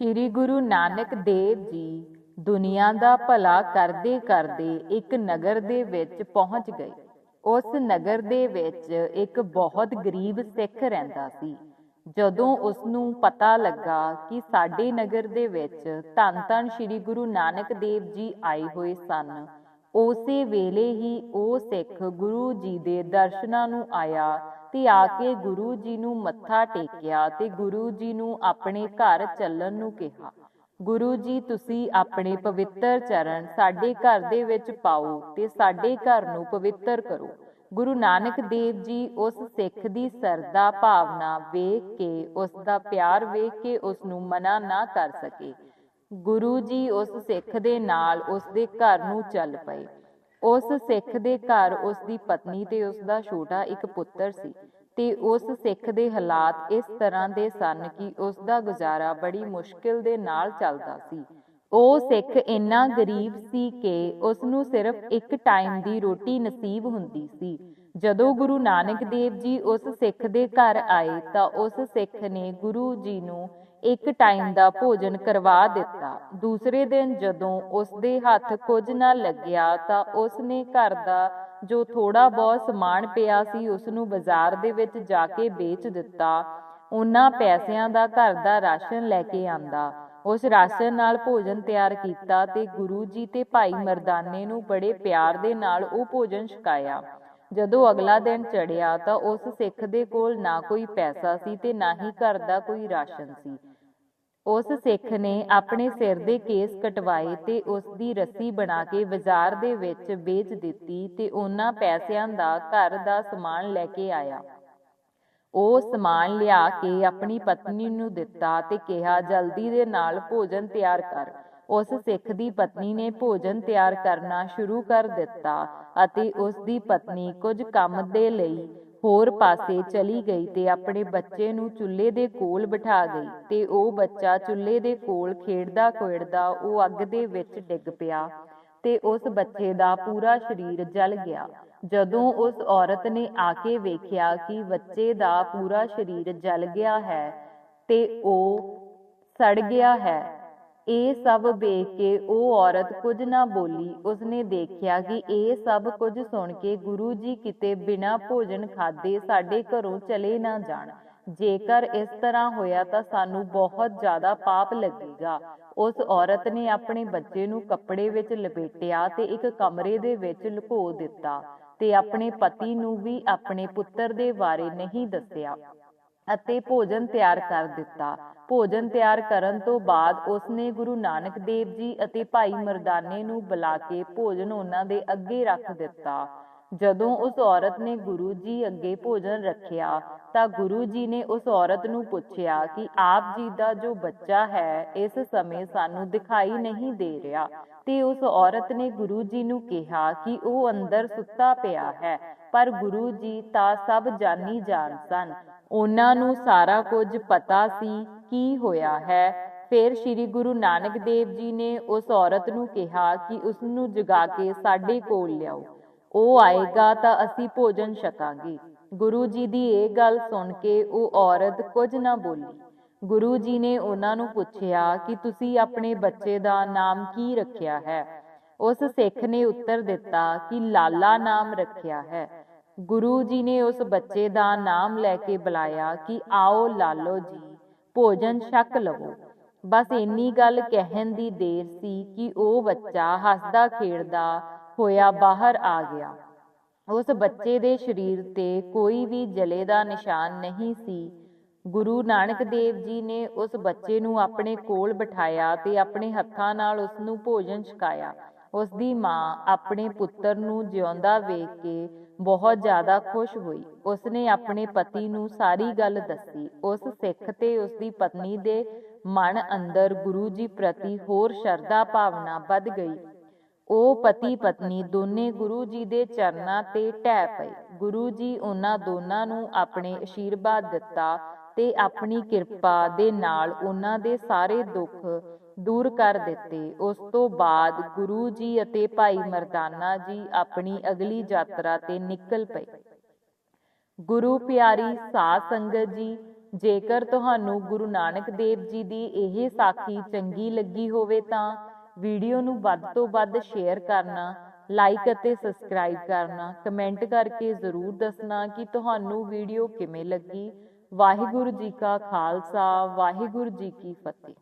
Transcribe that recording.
ਸ੍ਰੀ ਗੁਰੂ ਨਾਨਕ ਦੇਵ ਜੀ ਦੁਨੀਆ ਦਾ ਭਲਾ ਕਰਦੇ ਕਰਦੇ ਇੱਕ ਨਗਰ ਦੇ ਵਿੱਚ ਪਹੁੰਚ ਗਏ। ਉਸ ਨਗਰ ਦੇ ਵਿੱਚ ਇੱਕ ਬਹੁਤ ਗਰੀਬ ਸਿੱਖ ਰਹਿੰਦਾ ਸੀ। ਜਦੋਂ ਉਸ ਨੂੰ ਪਤਾ ਲੱਗਾ ਕਿ ਸਾਡੇ ਨਗਰ ਦੇ ਵਿੱਚ ਧੰਨ ਧੰਨ ਸ੍ਰੀ ਗੁਰੂ ਨਾਨਕ ਦੇਵ ਜੀ ਆਏ ਹੋਏ ਸਨ, ਉਸੇ ਵੇਲੇ ਹੀ ਉਹ ਸਿੱਖ ਗੁਰੂ ਜੀ ਦੇ ਦਰਸ਼ਨਾਂ ਨੂੰ ਆਇਆ ਤੇ ਆ ਕੇ ਗੁਰੂ ਜੀ ਨੂੰ ਮੱਥਾ ਟੇਕਿਆ ਤੇ ਗੁਰੂ ਜੀ ਨੂੰ ਆਪਣੇ ਘਰ ਚੱਲਣ ਨੂੰ ਕਿਹਾ, ਗੁਰੂ ਜੀ, ਤੁਸੀਂ ਆਪਣੇ ਪਵਿੱਤਰ ਚਰਨ ਸਾਡੇ ਘਰ ਦੇ ਵਿੱਚ ਪਾਓ ਤੇ ਸਾਡੇ ਘਰ ਨੂੰ ਪਵਿੱਤਰ ਕਰੋ। ਗੁਰੂ ਨਾਨਕ ਦੇਵ ਜੀ ਉਸ ਸਿੱਖ ਦੀ ਸਰਦਾ ਭਾਵਨਾ ਵੇਖ ਕੇ, ਉਸ ਦਾ ਪਿਆਰ ਵੇਖ ਕੇ ਉਸ ਨੂੰ ਮਨਾ ਨਾ ਕਰ ਸਕੇ। ਗੁਰੂ ਜੀ ਉਸ ਸਿੱਖ ਦੇ ਨਾਲ ਉਸ ਦੇ ਘਰ ਨੂੰ ਚੱਲ ਪਏ। ਉਸ ਸਿੱਖ ਦੇ ਘਰ ਉਸ ਦੀ ਪਤਨੀ ਤੇ ਉਸ ਦਾ ਛੋਟਾ ਇੱਕ ਪੁੱਤਰ ਸੀ। ਤੇ ਉਸ ਸਿੱਖ ਦੇ ਹਾਲਾਤ ਇਸ ਤਰ੍ਹਾਂ ਦੇ ਸਨ ਕਿ ਉਸ ਦਾ ਗੁਜ਼ਾਰਾ ਬੜੀ ਮੁਸ਼ਕਿਲ ਦੇ ਨਾਲ ਚੱਲਦਾ ਸੀ। ਉਹ ਸਿੱਖ ਇੰਨਾ ਗਰੀਬ ਸੀ ਕਿ ਉਸ ਨੂੰ ਸਿਰਫ ਇੱਕ ਟਾਈਮ ਦੀ ਰੋਟੀ ਨਸੀਬ ਹੁੰਦੀ ਸੀ। ਜਦੋਂ ਗੁਰੂ ਨਾਨਕ ਦੇਵ ਜੀ ਉਸ ਸਿੱਖ ਦੇ ਘਰ ਆਏ ਤਾਂ ਉਸ ਸਿੱਖ ਨੇ ਗੁਰੂ ਜੀ ਨੂੰ ਇੱਕ ਟਾਈਮ ਦਾ ਭੋਜਨ ਕਰਵਾ ਦਿੱਤਾ। ਦੂਸਰੇ ਦਿਨ ਜਦੋਂ ਉਸ ਦੇ ਹੱਥ ਕੁਝ ਨਾ ਲੱਗਿਆ ਤਾਂ ਉਸ ਨੇ ਘਰ ਦਾ ਜੋ ਥੋੜਾ ਬਹੁਤ ਸਮਾਨ ਪਿਆ ਸੀ ਉਸ ਨੂੰ ਬਾਜ਼ਾਰ ਦੇ ਵਿੱਚ ਜਾ ਕੇ ਵੇਚ ਦਿੱਤਾ। ਉਹਨਾਂ ਪੈਸਿਆਂ ਦਾ ਘਰ ਦਾ ਰਾਸ਼ਨ ਲੈ ਕੇ ਆਂਦਾ। ਉਸ ਰਾਸ਼ਨ ਨਾਲ ਭੋਜਨ ਤਿਆਰ ਕੀਤਾ ਤੇ ਗੁਰੂ ਜੀ ਤੇ ਭਾਈ ਮਰਦਾਨੇ ਨੂੰ ਬੜੇ ਪਿਆਰ ਦੇ ਨਾਲ ਉਹ ਭੋਜਨ ਛਕਾਇਆ। ਜਦੋਂ ਅਗਲਾ ਦਿਨ ਚੜਿਆ ਤਾਂ ਉਸ ਸਿੱਖ ਦੇ ਕੋਲ ਨਾ ਕੋਈ ਪੈਸਾ ਸੀ ਤੇ ਨਾ ਹੀ ਘਰ ਦਾ ਕੋਈ ਰਾਸ਼ਨ ਸੀ। ਉਸ ਸਿੱਖ ਨੇ ਆਪਣੇ ਸਿਰ ਦੇ ਕੇਸ ਕਟਵਾਏ ਤੇ ਉਸ ਦੀ ਰੱਸੀ ਬਣਾ ਕੇ ਬਾਜ਼ਾਰ ਦੇ ਵਿੱਚ ਵੇਚ ਦਿੱਤੀ ਤੇ ਉਹਨਾਂ ਪੈਸਿਆਂ ਦਾ ਘਰ ਦਾ ਸਮਾਨ ਲੈ ਕੇ ਆਇਆ। ਉਹ ਸਮਾਨ ਲਿਆ ਕੇ ਆਪਣੀ ਪਤਨੀ ਨੂੰ ਦਿੱਤਾ ਤੇ ਕਿਹਾ ਜਲਦੀ ਦੇ ਨਾਲ ਭੋਜਨ ਤਿਆਰ ਕਰ। ਉਸ ਸਿੱਖ ਦੀ ਪਤਨੀ ਨੇ ਭੋਜਨ ਤਿਆਰ ਕਰਨਾ ਸ਼ੁਰੂ ਕਰ ਦਿੱਤਾ ਅਤੇ ਉਸ ਦੀ ਪਤਨੀ ਕੁਝ ਕੰਮ ਦੇ ਲਈ ਹੋਰ ਪਾਸੇ ਚਲੀ ਗਈ ਤੇ ਆਪਣੇ ਬੱਚੇ ਨੂੰ ਚੁੱਲ੍ਹੇ ਦੇ ਕੋਲ ਬਿਠਾ ਗਈ ਤੇ ਉਹ ਬੱਚਾ ਚੁੱਲ੍ਹੇ ਦੇ ਕੋਲ ਖੇਡਦਾ ਖੇਡਦਾ ਉਹ ਅੱਗ ਦੇ ਵਿੱਚ ਡਿੱਗ ਪਿਆ ਤੇ ਉਸ ਬੱਚੇ ਦਾ ਪੂਰਾ ਸਰੀਰ ਜਲ ਗਿਆ। ਜਦੋਂ ਉਸ ਔਰਤ ਨੇ ਆ ਕੇ ਵੇਖਿਆ ਕਿ ਬੱਚੇ ਦਾ ਪੂਰਾ ਸਰੀਰ ਜਲ ਗਿਆ ਹੈ ਤੇ ਉਹ ਸੜ ਗਿਆ ਹੈ। ਇਹ ਸਭ ਵੇਖ ਕੇ ਉਹ ਔਰਤ ਕੁਝ ਨਾ ਬੋਲੀ। ਉਸਨੇ ਦੇਖਿਆ ਕਿ ਇਹ ਸਭ ਕੁਝ ਸੁਣ ਕੇ ਗੁਰੂ ਜੀ ਕਿਤੇ ਬਿਨਾਂ ਭੋਜਨ ਖਾਦੇ ਸਾਡੇ ਘਰੋਂ ਚਲੇ ਨਾ ਜਾਣ। ਜੇਕਰ ਇਸ ਤਰ੍ਹਾਂ ਹੋਇਆ ਤਾਂ ਸਾਨੂੰ ਬਹੁਤ ਜ਼ਿਆਦਾ ਪਾਪ ਲੱਗੇਗਾ। ਉਸ ਔਰਤ ਨੇ ਆਪਣੇ ਬੱਚੇ ਨੂੰ ਕੱਪੜੇ ਵਿੱਚ ਲਪੇਟਿਆ ਤੇ ਇੱਕ ਕਮਰੇ ਦੇ ਵਿੱਚ ਲੁਕੋ ਦਿੱਤਾ ਤੇ ਆਪਣੇ ਪਤੀ ਨੂੰ ਵੀ ਆਪਣੇ ਪੁੱਤਰ ਦੇ ਬਾਰੇ ਨਹੀਂ ਦੱਸਿਆ। ਅਤੇ ਭੋਜਨ ਤਿਆਰ ਕਰ ਦਿੱਤਾ। ਭੋਜਨ ਤਿਆਰ ਕਰਨ ਤੋਂ ਬਾਅਦ ਉਸਨੇ ਗੁਰੂ ਨਾਨਕ ਦੇਵ ਜੀ ਅਤੇ ਭਾਈ ਮਰਦਾਨੇ ਨੂੰ ਬੁਲਾ ਕੇ ਭੋਜਨ ਉਹਨਾਂ ਦੇ ਅੱਗੇ ਰੱਖ ਦਿੱਤਾ। ਜਦੋਂ ਉਸ ਔਰਤ ਨੇ ਗੁਰੂ ਜੀ ਅੱਗੇ ਭੋਜਨ ਰੱਖਿਆ, ਤਾਂ ਗੁਰੂ ਜੀ ਨੇ ਉਸ ਔਰਤ ਨੂੰ ਪੁੱਛਿਆ ਕਿ ਆਪ ਜੀ ਦਾ ਜੋ ਬੱਚਾ ਹੈ, ਇਸ ਸਮੇਂ ਸਾਨੂੰ ਦਿਖਾਈ ਨਹੀਂ ਦੇ ਰਿਹਾ। ਤੇ ਉਸ ਔਰਤ ਨੇ ਗੁਰੂ ਜੀ ਨੂੰ ਕਿਹਾ ਕਿ ਉਹ ਅੰਦਰ ਸੁੱਤਾ ਪਿਆ ਹੈ, ਪਰ ਗੁਰੂ ਜੀ ਤਾਂ ਸਭ ਜਾਣੀ ਜਾਣ ਸਨ। ਉਹਨਾਂ ਨੂੰ ਸਾਰਾ ਕੁਝ ਪਤਾ ਸੀ ਕੀ ਹੋਇਆ ਹੈ। ਫਿਰ ਸ੍ਰੀ ਗੁਰੂ ਨਾਨਕ ਦੇਵ ਜੀ ਨੇ ਉਸ ਔਰਤ ਨੂੰ ਕਿਹਾ ਕਿ ਉਸ ਨੂੰ ਜਗਾ ਕੇ ਸਾਡੇ ਕੋਲ ਲਿਆਓ। ਉਹ ਆਏਗਾ ਤਾਂ ਅਸੀਂ ਭੋਜਨ ਛਕਾਂਗੇ। ਗੁਰੂ ਜੀ ਦੀ ਇਹ ਗੱਲ ਸੁਣ ਕੇ ਉਹ ਔਰਤ ਕੁਝ ਨਾ ਬੋਲੀ। ਗੁਰੂ ਜੀ ਨੇ ਉਹਨਾਂ ਨੂੰ ਪੁੱਛਿਆ ਕਿ ਤੁਸੀਂ ਆਪਣੇ ਬੱਚੇ ਦਾ ਨਾਮ ਕੀ ਰੱਖਿਆ ਹੈ? ਉਸ ਸਿੱਖ ਨੇ ਉੱਤਰ ਦਿੱਤਾ ਕਿ ਲਾਲਾ ਨਾਮ ਰੱਖਿਆ ਹੈ। ਗੁਰੂ ਜੀ ਨੇ ਉਸ ਬੱਚੇ ਦਾ ਨਾਮ ਲੈ ਕੇ ਬੁਲਾਇਆ ਕਿ ਆਓ ਲਾਲੋ ਜੀ, ਭੋਜਨ ਛਕ ਲਵੋ। ਬਸ ਇੰਨੀ ਗੱਲ ਕਹਿਣ ਦੀ ਦੇਰ ਸੀ ਕਿ ਉਹ ਬੱਚਾ ਹੱਸਦਾ ਖੇਡਦਾ ਹੋਇਆ ਬਾਹਰ ਆ ਗਿਆ। ਉਸ ਬੱਚੇ ਦੇ ਸਰੀਰ ਤੇ ਕੋਈ ਵੀ ਜਲੇ ਦਾ ਨਿਸ਼ਾਨ ਨਹੀਂ ਸੀ। ਗੁਰੂ ਨਾਨਕ ਦੇਵ ਜੀ ਨੇ ਉਸ ਬੱਚੇ ਨੂੰ ਆਪਣੇ ਕੋਲ ਬਿਠਾਇਆ ਤੇ ਆਪਣੇ ਹੱਥਾਂ ਨਾਲ ਉਸ ਨੂੰ ਭੋਜਨ ਛਕਾਇਆ। ਉਸ ਦੀ ਮਾਂ ਆਪਣੇ ਪੁੱਤਰ ਨੂੰ ਜਿਉਂਦਾ ਵੇਖ ਕੇ ਬਹੁਤ ਜ਼ਿਆਦਾ ਖੁਸ਼ ਹੋਈ। ਉਸਨੇ ਆਪਣੇ ਪਤੀ ਨੂੰ ਸਾਰੀ ਗੱਲ ਦੱਸੀ। ਉਸ ਸਿੱਖ ਤੇ ਉਸ ਪਤਨੀ ਦੇ ਮਨ ਅੰਦਰ ਗੁਰੂ ਜੀ ਪ੍ਰਤੀ ਹੋਰ ਸ਼ਰਧਾ ਭਾਵਨਾ ਵੱਧ ਗਈ। ਉਹ ਪਤੀ ਪਤਨੀ ਦੋਨੇ ਗੁਰੂ ਜੀ ਦੇ ਚਰਨਾਂ ਤੇ ਟਹਿ ਪਏ। ਗੁਰੂ ਜੀ ਉਹਨਾਂ ਦੋਨਾਂ ਨੂੰ ਆਪਣੇ ਅਸ਼ੀਰਵਾਦ ਦਿੱਤਾ ਤੇ ਆਪਣੀ ਕਿਰਪਾ ਦੇ ਨਾਲ ਉਹਨਾਂ ਦੇ ਸਾਰੇ ਦੁੱਖ ਦੂਰ ਕਰ ਦਿੱਤੇ। ਉਸ ਤੋਂ ਬਾਅਦ ਗੁਰੂ ਜੀ ਅਤੇ ਭਾਈ ਮਰਦਾਨਾ ਜੀ ਆਪਣੀ ਅਗਲੀ ਯਾਤਰਾ ਤੇ ਨਿਕਲ ਪਏ। ਗੁਰੂ ਪਿਆਰੀ ਸਾਧ ਸੰਗਤ ਜੀ, ਜੇਕਰ ਤੁਹਾਨੂੰ ਗੁਰੂ ਨਾਨਕ ਦੇਵ ਜੀ ਦੀ ਇਹ ਸਾਖੀ ਚੰਗੀ ਲੱਗੀ ਹੋਵੇ ਤਾਂ ਵੀਡੀਓ ਨੂੰ ਵੱਧ ਤੋਂ ਵੱਧ ਸ਼ੇਅਰ ਕਰਨਾ, ਲਾਈਕ ਅਤੇ ਸਬਸਕ੍ਰਾਈਬ ਕਰਨਾ, ਕਮੈਂਟ ਕਰਕੇ ਜ਼ਰੂਰ ਦੱਸਣਾ ਕਿ ਤੁਹਾਨੂੰ ਵੀਡੀਓ ਕਿਵੇਂ ਲੱਗੀ। ਵਾਹਿਗੁਰੂ ਜੀ ਕਾ ਖਾਲਸਾ, ਵਾਹਿਗੁਰੂ ਜੀ ਕੀ ਫਤਿਹ।